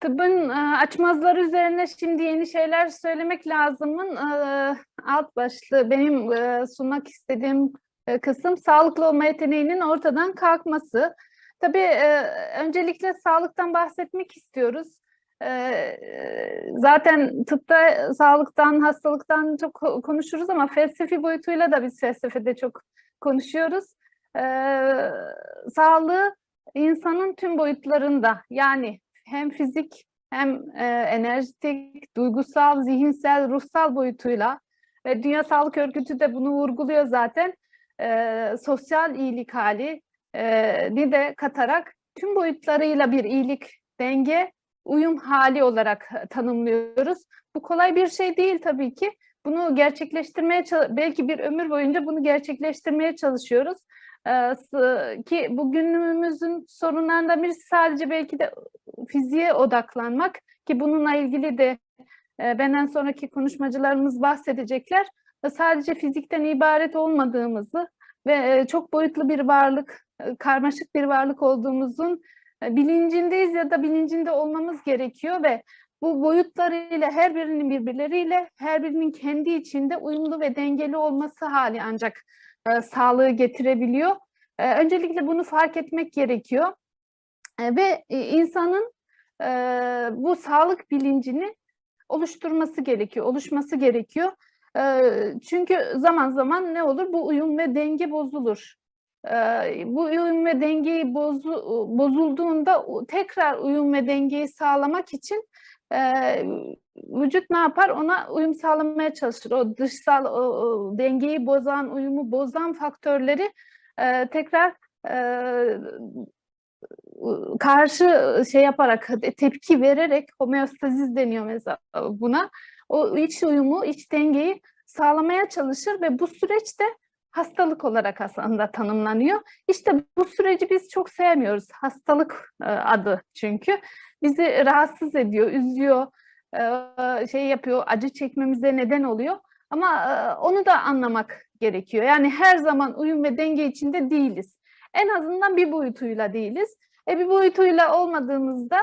Tıbbın e, açmazları üzerine şimdi yeni şeyler söylemek lazımın e, alt başlığı benim e, sunmak istediğim kısım sağlıklı olma yeteneğinin ortadan kalkması. Tabii öncelikle sağlıktan bahsetmek istiyoruz. Zaten tıpta sağlıktan, hastalıktan çok ko- konuşuruz ama felsefi boyutuyla da biz felsefede çok konuşuyoruz. Sağlığı insanın tüm boyutlarında yani hem fizik hem e, enerjitik, duygusal, zihinsel, ruhsal boyutuyla ve Dünya Sağlık Örgütü de bunu vurguluyor zaten e, sosyal iyilik hali e, ni de katarak tüm boyutlarıyla bir iyilik, denge, uyum hali olarak tanımlıyoruz. Bu kolay bir şey değil tabii ki. Bunu gerçekleştirmeye belki bir ömür boyunca bunu gerçekleştirmeye çalışıyoruz. Ee, ki bugünümüzün sorunlarından birisi sadece belki de fiziğe odaklanmak ki bununla ilgili de e, benden sonraki konuşmacılarımız bahsedecekler. Ve Sadece fizikten ibaret olmadığımızı ve e, çok boyutlu bir varlık, e, karmaşık bir varlık olduğumuzun e, bilincindeyiz ya da bilincinde olmamız gerekiyor ve bu boyutlarıyla her birinin birbirleriyle her birinin kendi içinde uyumlu ve dengeli olması hali ancak e, sağlığı getirebiliyor. E, öncelikle bunu fark etmek gerekiyor E, ve e, insanın e, bu sağlık bilincini oluşturması gerekiyor, oluşması gerekiyor. E, çünkü zaman zaman ne olur? Bu uyum ve denge bozulur. E, bu uyum ve dengeyi bozu, bozulduğunda tekrar uyum ve dengeyi sağlamak için e, vücut ne yapar? Ona uyum sağlamaya çalışır. O dışsal o, o dengeyi bozan, uyumu bozan faktörleri e, tekrar e, karşı şey yaparak tepki vererek homeostazis deniyor mesela buna. O iç uyumu, iç dengeyi sağlamaya çalışır ve bu süreçte hastalık olarak aslında tanımlanıyor. İşte bu süreci biz çok sevmiyoruz. Hastalık e, adı çünkü. Bizi rahatsız ediyor, üzüyor, şey yapıyor, acı çekmemize neden oluyor. Ama onu da anlamak gerekiyor. Yani her zaman uyum ve denge içinde değiliz. En azından bir boyutuyla değiliz. E bir boyutuyla olmadığımızda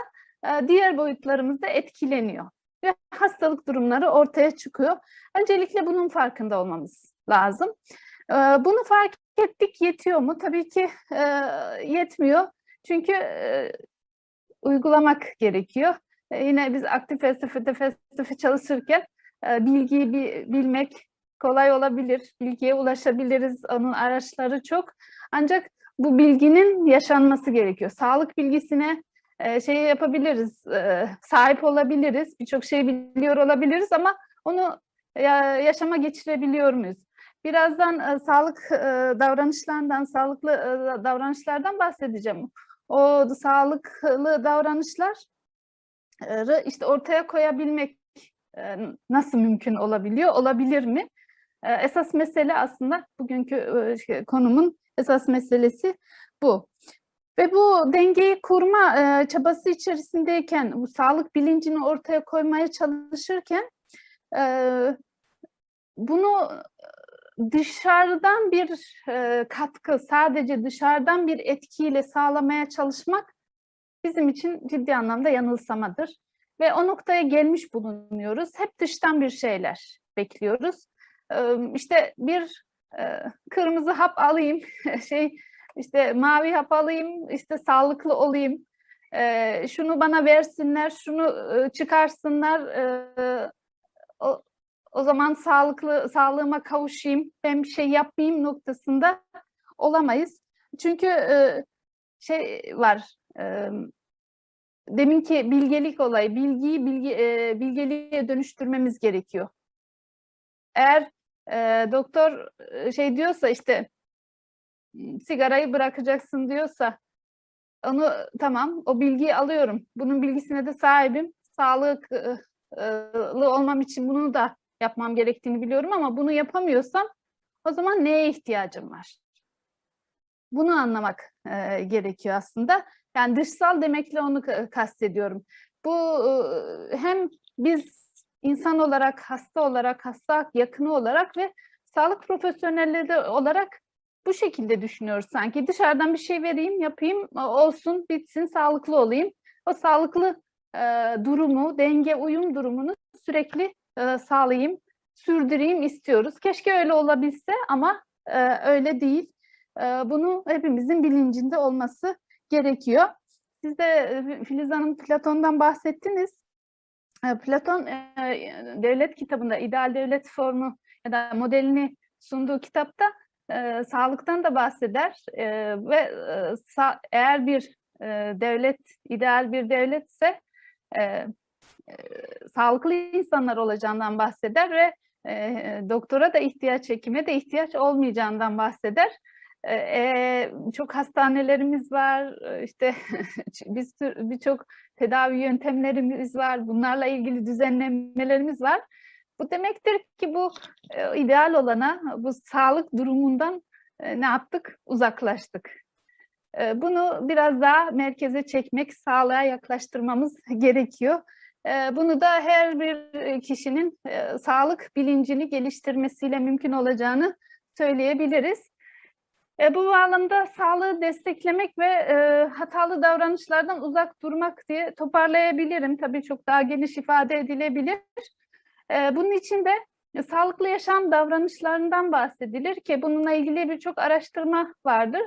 e, diğer boyutlarımız da etkileniyor ve hastalık durumları ortaya çıkıyor. Öncelikle bunun farkında olmamız lazım. E, Bunu fark ettik yetiyor mu? Tabii ki e, yetmiyor. Çünkü e, uygulamak gerekiyor. E, Yine biz aktif felsefede felsefe çalışırken e, bilgiyi bi- bilmek kolay olabilir. Bilgiye ulaşabiliriz. Onun araçları çok. Ancak bu bilginin yaşanması gerekiyor. Sağlık bilgisine e, şey yapabiliriz, e, sahip olabiliriz, birçok şey biliyor olabiliriz ama onu ya- yaşama geçirebiliyor muyuz? Birazdan e, sağlık e, davranışlarından, sağlıklı e, davranışlardan bahsedeceğim. O sağlıklı davranışları işte ortaya koyabilmek e, nasıl mümkün olabiliyor, olabilir mi? E, Esas mesele aslında bugünkü e, şey, konumun esas meselesi bu. Ve bu dengeyi kurma e, çabası içerisindeyken, bu sağlık bilincini ortaya koymaya çalışırken e, bunu dışarıdan bir e, katkı, sadece dışarıdan bir etkiyle sağlamaya çalışmak bizim için ciddi anlamda yanılsamadır. Ve o noktaya gelmiş bulunuyoruz. Hep dıştan bir şeyler bekliyoruz. Ee, İşte bir e, kırmızı hap alayım, şey işte mavi hap alayım, işte sağlıklı olayım. Ee, şunu bana versinler, şunu e, çıkarsınlar. e, o, o zaman sağlıklı sağlığıma kavuşayım, ben bir şey yapmayayım noktasında olamayız. Çünkü e, şey var. Deminki bilgelik olayı, bilgiyi bilgi, bilgeliğe dönüştürmemiz gerekiyor. Eğer e, doktor şey diyorsa işte "M, sigarayı bırakacaksın diyorsa onu tamam o bilgiyi alıyorum. Bunun bilgisine de sahibim. Sağlıklı olmam için bunu da yapmam gerektiğini biliyorum ama bunu yapamıyorsam o zaman neye ihtiyacım var? Bunu anlamak e, gerekiyor aslında. Yani dışsal demekle onu ka- kastediyorum. Bu e, hem biz insan olarak, hasta olarak, hasta yakını olarak ve sağlık profesyonelleri olarak bu şekilde düşünüyoruz sanki. Dışarıdan bir şey vereyim, yapayım, olsun, bitsin, sağlıklı olayım. O sağlıklı e, durumu, denge, uyum durumunu sürekli e, sağlayayım, sürdüreyim istiyoruz. Keşke öyle olabilse ama e, öyle değil. E, bunu hepimizin bilincinde olması gerekiyor. Siz de e, Filiz Hanım Platon'dan bahsettiniz. E, Platon e, devlet kitabında ideal devlet formu ya da modelini sunduğu kitapta e, sağlıktan da bahseder ve eğer bir devlet ideal bir devletse sağlıklı insanlar olacağından bahseder ve doktora da ihtiyaç, hekime de ihtiyaç olmayacağından bahseder. E, e, çok hastanelerimiz var, işte sürü- birçok tedavi yöntemlerimiz var, bunlarla ilgili düzenlemelerimiz var. Bu demektir ki bu e, ideal olana, bu sağlık durumundan e, ne yaptık? Uzaklaştık. E, Bunu biraz daha merkeze çekmek, sağlığa yaklaştırmamız gerekiyor. E, Bunu da her bir kişinin e, sağlık bilincini geliştirmesiyle mümkün olacağını söyleyebiliriz. E, Bu bağlamda sağlığı desteklemek ve e, hatalı davranışlardan uzak durmak diye toparlayabilirim. Tabii çok daha geniş ifade edilebilir. E, Bunun için de e, sağlıklı yaşam davranışlarından bahsedilir ki bununla ilgili birçok araştırma vardır.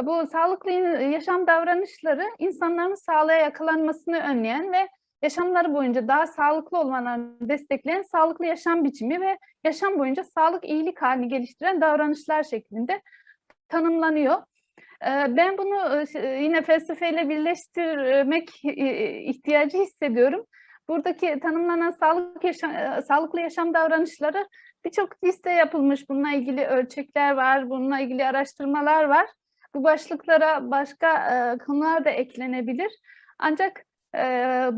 E, Bu sağlıklı yaşam davranışları insanların sağlığa yakalanmasını önleyen ve yaşamları boyunca daha sağlıklı olmalarını destekleyen sağlıklı yaşam biçimi ve yaşam boyunca sağlık iyilik halini geliştiren davranışlar şeklinde tanımlanıyor. E, Ben bunu e, yine felsefeyle birleştirmek e, ihtiyacı hissediyorum. Buradaki tanımlanan sağlık yaşam, e, sağlıklı yaşam davranışları birçok liste yapılmış. Bununla ilgili ölçekler var, bununla ilgili araştırmalar var. Bu başlıklara başka e, konular da eklenebilir. Ancak e,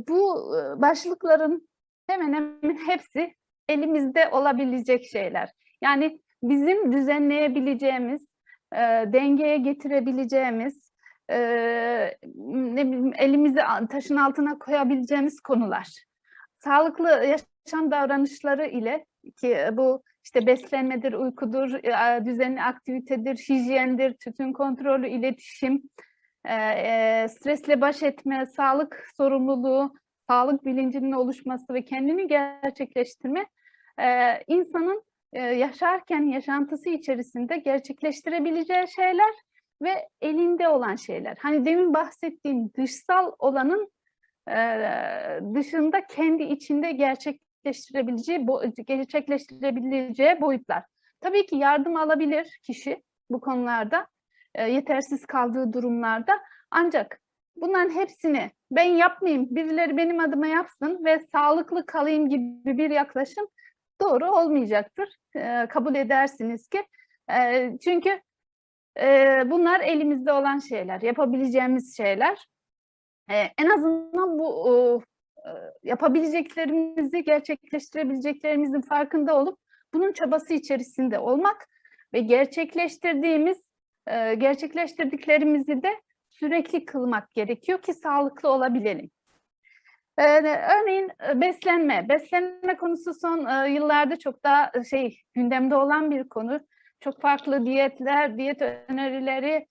bu e, başlıkların hemen hemen hepsi elimizde olabilecek şeyler. Yani bizim düzenleyebileceğimiz, e, dengeye getirebileceğimiz, e, ne bileyim elimizi taşın altına koyabileceğimiz konular. Sağlıklı yaşam davranışları ile ki bu işte beslenmedir, uykudur, e, düzenli aktivitedir, hijyendir, tütün kontrolü, iletişim, e, e, stresle baş etme, sağlık sorumluluğu, sağlık bilincinin oluşması ve kendini gerçekleştirme e, insanın e, yaşarken yaşantısı içerisinde gerçekleştirebileceği şeyler ve elinde olan şeyler. Hani demin bahsettiğim dışsal olanın e, dışında kendi içinde gerçekleştirebileceği gerçekleştirebileceği boyutlar. Tabii ki yardım alabilir kişi bu konularda e, yetersiz kaldığı durumlarda ancak bunların hepsini ben yapmayayım birileri benim adıma yapsın ve sağlıklı kalayım gibi bir yaklaşım doğru olmayacaktır. E, kabul edersiniz ki. E, çünkü e, bunlar elimizde olan şeyler, yapabileceğimiz şeyler. E, en azından bu e, yapabileceklerimizi, gerçekleştirebileceklerimizin farkında olup bunun çabası içerisinde olmak ve gerçekleştirdiğimiz, e, gerçekleştirdiklerimizi de sürekli kılmak gerekiyor ki sağlıklı olabilelim. Ee, örneğin e, beslenme. Beslenme konusu son e, yıllarda çok daha e, şey gündemde olan bir konu. Çok farklı diyetler, diyet önerileri,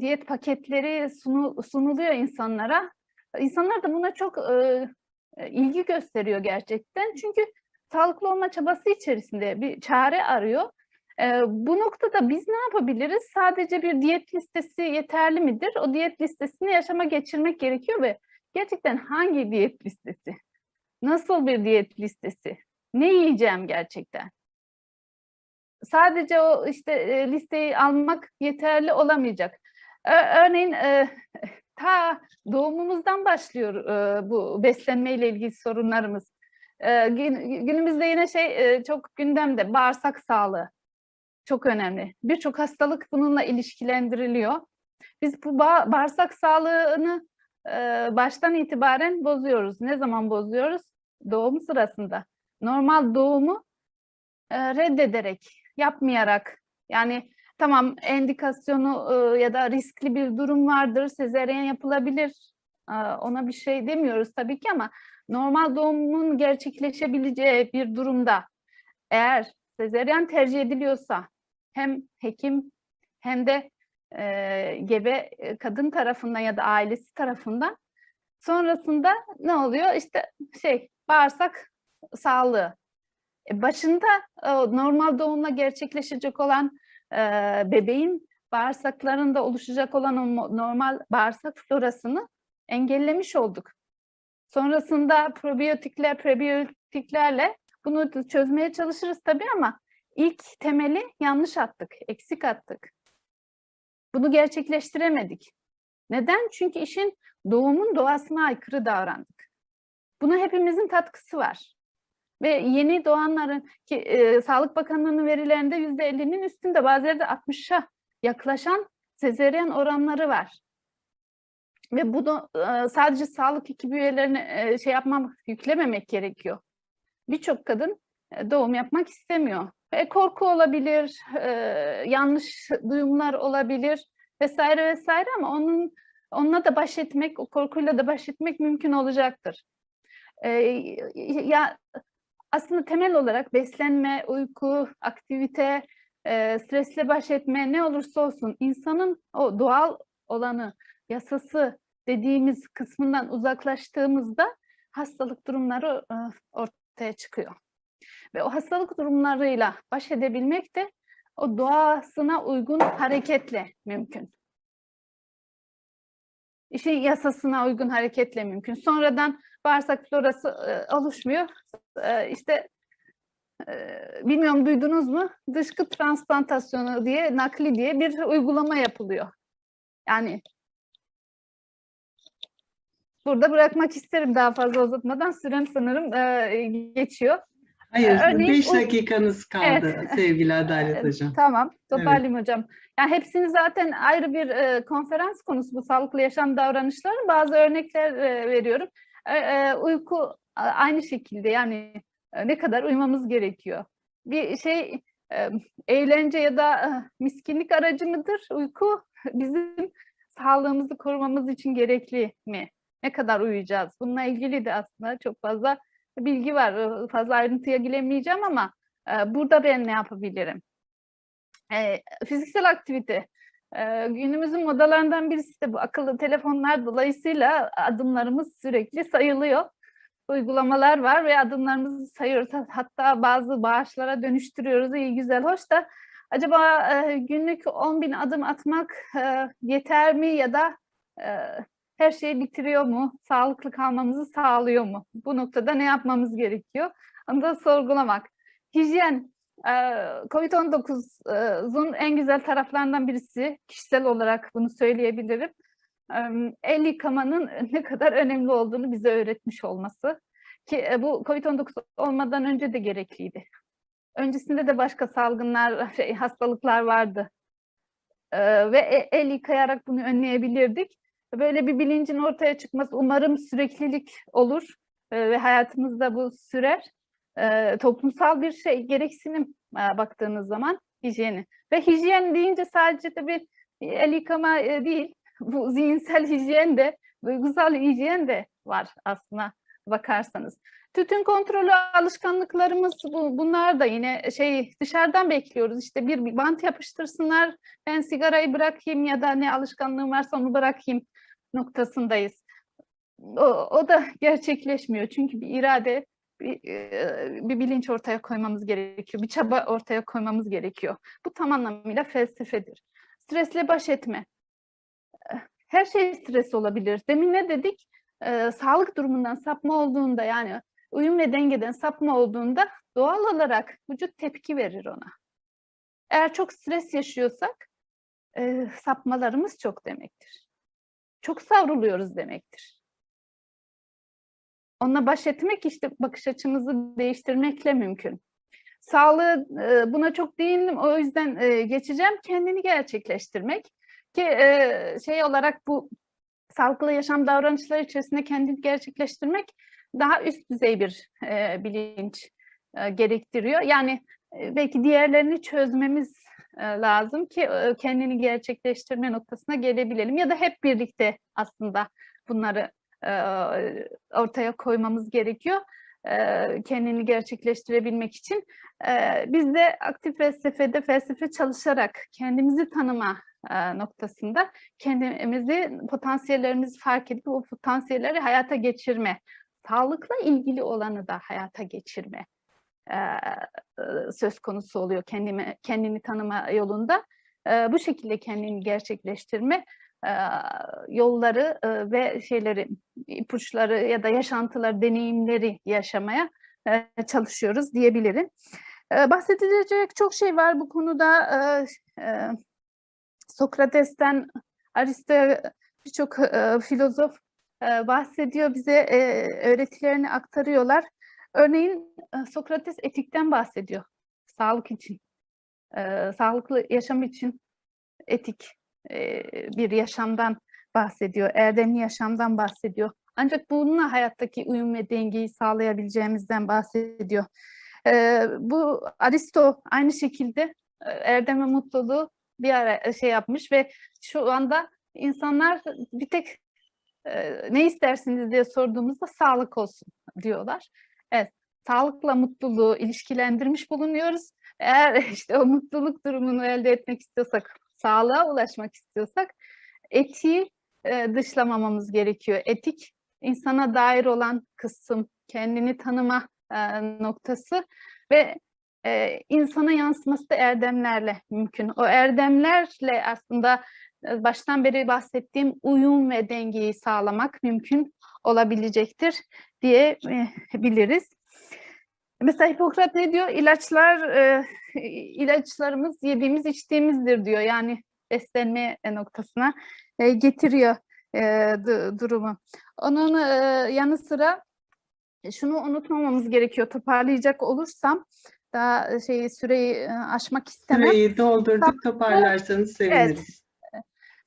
diyet paketleri sunu- sunuluyor insanlara. İnsanlar da buna çok ilgi gösteriyor gerçekten. Çünkü sağlıklı olma çabası içerisinde bir çare arıyor. E, bu noktada biz ne yapabiliriz? Sadece bir diyet listesi yeterli midir? O diyet listesini yaşama geçirmek gerekiyor ve gerçekten hangi diyet listesi? Nasıl bir diyet listesi? Ne yiyeceğim gerçekten? Sadece o işte e, listeyi almak yeterli olamayacak. Örneğin e, ta doğumumuzdan başlıyor e, bu beslenme ile ilgili sorunlarımız. Gün- Günümüzde yine şey çok gündemde bağırsak sağlığı çok önemli. Birçok hastalık bununla ilişkilendiriliyor. Biz bu ba- bağırsak sağlığını baştan itibaren bozuyoruz. Ne zaman bozuyoruz? Doğum sırasında. Normal doğumu reddederek, yapmayarak. Yani tamam endikasyonu ya da riskli bir durum vardır, sezeryen yapılabilir. Ona bir şey demiyoruz tabii ki ama normal doğumun gerçekleşebileceği bir durumda eğer sezeryen tercih ediliyorsa hem hekim hem de e, gebe kadın tarafından ya da ailesi tarafından Sonrasında ne oluyor? İşte şey bağırsak sağlığı. E, başında o normal doğumla gerçekleşecek olan e, bebeğin bağırsaklarında oluşacak olan o normal bağırsak florasını engellemiş olduk. Sonrasında probiyotikler, prebiyotiklerle bunu çözmeye çalışırız tabii ama ilk temeli yanlış attık, eksik attık. Bunu gerçekleştiremedik. Neden? Çünkü işin doğumun doğasına aykırı davrandık. Buna hepimizin katkısı var. Ve yeni doğanların ki e, Sağlık Bakanlığı'nın verilerinde yüzde 50'nin üstünde bazı yerde 60'a yaklaşan sezeryen oranları var. Ve bunu e, sadece sağlık ekibi üyelerine e, şey yapmam, yüklememek gerekiyor. Birçok kadın e, doğum yapmak istemiyor. E, korku olabilir, e, yanlış duyumlar olabilir vesaire vesaire ama onun onunla da baş etmek, o korkuyla da baş etmek mümkün olacaktır. E, ya aslında temel olarak beslenme, uyku, aktivite, e, stresle baş etme ne olursa olsun insanın o doğal olanı, yasası dediğimiz kısmından uzaklaştığımızda hastalık durumları e, ortaya çıkıyor. Ve o hastalık durumlarıyla baş edebilmek de o doğasına uygun hareketle mümkün. İşin yasasına uygun hareketle mümkün. Sonradan bağırsak florası e, oluşmuyor. E, işte e, bilmiyorum duydunuz mu? Dışkı transplantasyonu diye, nakli diye bir uygulama yapılıyor. Yani burada bırakmak isterim daha fazla uzatmadan. Sürem sanırım e, geçiyor. Hayır, Örneğin 5 bu- dakikanız kaldı Evet. sevgili Adalet Hocam. Tamam, toparlayayım hocam. Yani hepsini zaten ayrı bir e, konferans konusu bu sağlıklı yaşam davranışları. Bazı örnekler e, veriyorum. E, e, uyku aynı şekilde yani e, ne kadar uyumamız gerekiyor. Bir şey e, eğlence ya da e, miskinlik aracı mıdır? Uyku bizim sağlığımızı korumamız için gerekli mi? Ne kadar uyuyacağız? Bununla ilgili de aslında çok fazla bilgi var. Fazla ayrıntıya giremeyeceğim ama e, burada ben ne yapabilirim? E, fiziksel aktivite. E, günümüzün modalarından birisi de bu akıllı telefonlar dolayısıyla adımlarımız sürekli sayılıyor. Uygulamalar var ve adımlarımızı sayıyoruz. Hatta bazı bağışlara dönüştürüyoruz. İyi güzel, hoş da acaba e, günlük 10 bin adım atmak e, yeter mi ya da e, her şeyi bitiriyor mu? Sağlıklı kalmamızı sağlıyor mu? Bu noktada ne yapmamız gerekiyor? Onu da sorgulamak. Hijyen, e, COVID-19'un en güzel taraflarından birisi, kişisel olarak bunu söyleyebilirim. E, El yıkamanın ne kadar önemli olduğunu bize öğretmiş olması. Ki e, bu COVID-19 olmadan önce de gerekliydi. Öncesinde de başka salgınlar, şey, hastalıklar vardı. E, Ve e- el yıkayarak bunu önleyebilirdik. Böyle bir bilincin ortaya çıkması umarım süreklilik olur e, ve hayatımızda bu sürer. E, toplumsal bir şey gereksinim e, baktığınız zaman hijyeni. Ve hijyen deyince sadece tabii el yıkama e, değil, bu zihinsel hijyen de, duygusal hijyen de var aslında bakarsanız. Tütün kontrolü alışkanlıklarımız bu, bunlar da yine şey dışarıdan bekliyoruz. İşte bir, bir bant yapıştırsınlar, ben sigarayı bırakayım ya da ne alışkanlığım varsa onu bırakayım noktasındayız. O, o da gerçekleşmiyor çünkü bir irade, bir, e, bir bilinç ortaya koymamız gerekiyor, bir çaba ortaya koymamız gerekiyor. Bu tam anlamıyla felsefedir. Stresle baş etme. Her şey stres olabilir. Demin ne dedik? Ee, sağlık durumundan sapma olduğunda yani uyum ve dengeden sapma olduğunda doğal olarak vücut tepki verir ona. Eğer çok stres yaşıyorsak e, sapmalarımız çok demektir. Çok savruluyoruz demektir. Onunla baş etmek işte bakış açımızı değiştirmekle mümkün. Sağlığı e, buna çok değindim o yüzden e, geçeceğim. Kendini gerçekleştirmek ki e, şey olarak bu sağlıklı yaşam davranışları içerisinde kendini gerçekleştirmek daha üst düzey bir e, bilinç e, gerektiriyor. Yani e, belki diğerlerini çözmemiz e, lazım ki e, kendini gerçekleştirme noktasına gelebilelim ya da hep birlikte aslında bunları e, ortaya koymamız gerekiyor kendini gerçekleştirebilmek için. Biz de aktif felsefede felsefe çalışarak kendimizi tanıma noktasında kendimizi, potansiyellerimizi fark edip o potansiyelleri hayata geçirme, sağlıkla ilgili olanı da hayata geçirme e, söz konusu oluyor kendimi kendini tanıma yolunda. E, bu şekilde kendini gerçekleştirme e, yolları e, ve şeyleri ipuçları ya da yaşantılar, deneyimleri yaşamaya e, çalışıyoruz diyebilirim. E, bahsedilecek çok şey var bu konuda. E, e, Sokrates'ten Aristo'ya birçok e, filozof bahsediyor, bize öğretilerini aktarıyorlar. Örneğin Sokrates etikten bahsediyor. Sağlık için, sağlıklı yaşam için etik bir yaşamdan bahsediyor, erdemli yaşamdan bahsediyor. Ancak bununla hayattaki uyum ve dengeyi sağlayabileceğimizden bahsediyor. Bu Aristo aynı şekilde erdem ve mutluluğu bir ara şey yapmış ve şu anda insanlar bir tek ne istersiniz diye sorduğumuzda sağlık olsun diyorlar. Evet, sağlıkla mutluluğu ilişkilendirmiş bulunuyoruz. Eğer işte o mutluluk durumunu elde etmek istiyorsak, sağlığa ulaşmak istiyorsak etiği e, dışlamamamız gerekiyor. Etik insana dair olan kısım, kendini tanıma e, noktası ve e, insana yansıması da erdemlerle mümkün. O erdemlerle aslında baştan beri bahsettiğim uyum ve dengeyi sağlamak mümkün olabilecektir diyebiliriz. Mesela Hipokrat ne diyor? İlaçlar, e, ilaçlarımız yediğimiz içtiğimizdir diyor. Yani beslenme noktasına e, getiriyor e, du- durumu. Onun e, yanı sıra şunu unutmamamız gerekiyor. Toparlayacak olursam daha şey süreyi aşmak istemem. Süreyi doldurduk. Toparlarsanız seviniriz.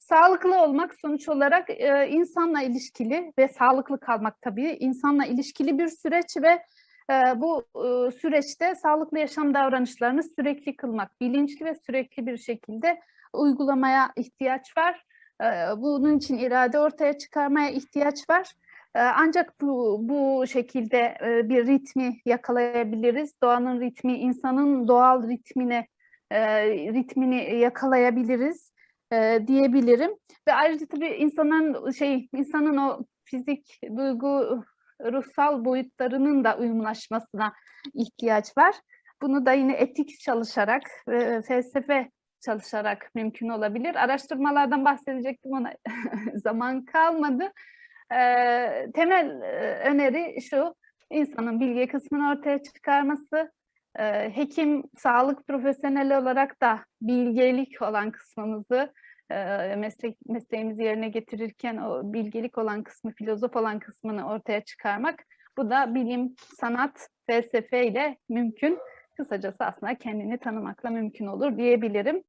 Sağlıklı olmak sonuç olarak e, insanla ilişkili ve sağlıklı kalmak tabii insanla ilişkili bir süreç ve e, bu e, süreçte sağlıklı yaşam davranışlarını sürekli kılmak, bilinçli ve sürekli bir şekilde uygulamaya ihtiyaç var. E, bunun için irade ortaya çıkarmaya ihtiyaç var. E, ancak bu, bu şekilde e, bir ritmi yakalayabiliriz. Doğanın ritmi, insanın doğal ritmine e, ritmini yakalayabiliriz e, diyebilirim. Ve ayrıca tabii insanın şey insanın o fizik, duygu, ruhsal boyutlarının da uyumlaşmasına ihtiyaç var. Bunu da yine etik çalışarak, e, felsefe çalışarak mümkün olabilir. Araştırmalardan bahsedecektim ona zaman kalmadı. E, temel e, öneri şu, insanın bilgi kısmını ortaya çıkarması, hekim, sağlık profesyoneli olarak da bilgelik olan kısmımızı e, meslek mesleğimizi yerine getirirken o bilgelik olan kısmı, filozof olan kısmını ortaya çıkarmak. Bu da bilim, sanat, felsefe ile mümkün. Kısacası aslında kendini tanımakla mümkün olur diyebilirim.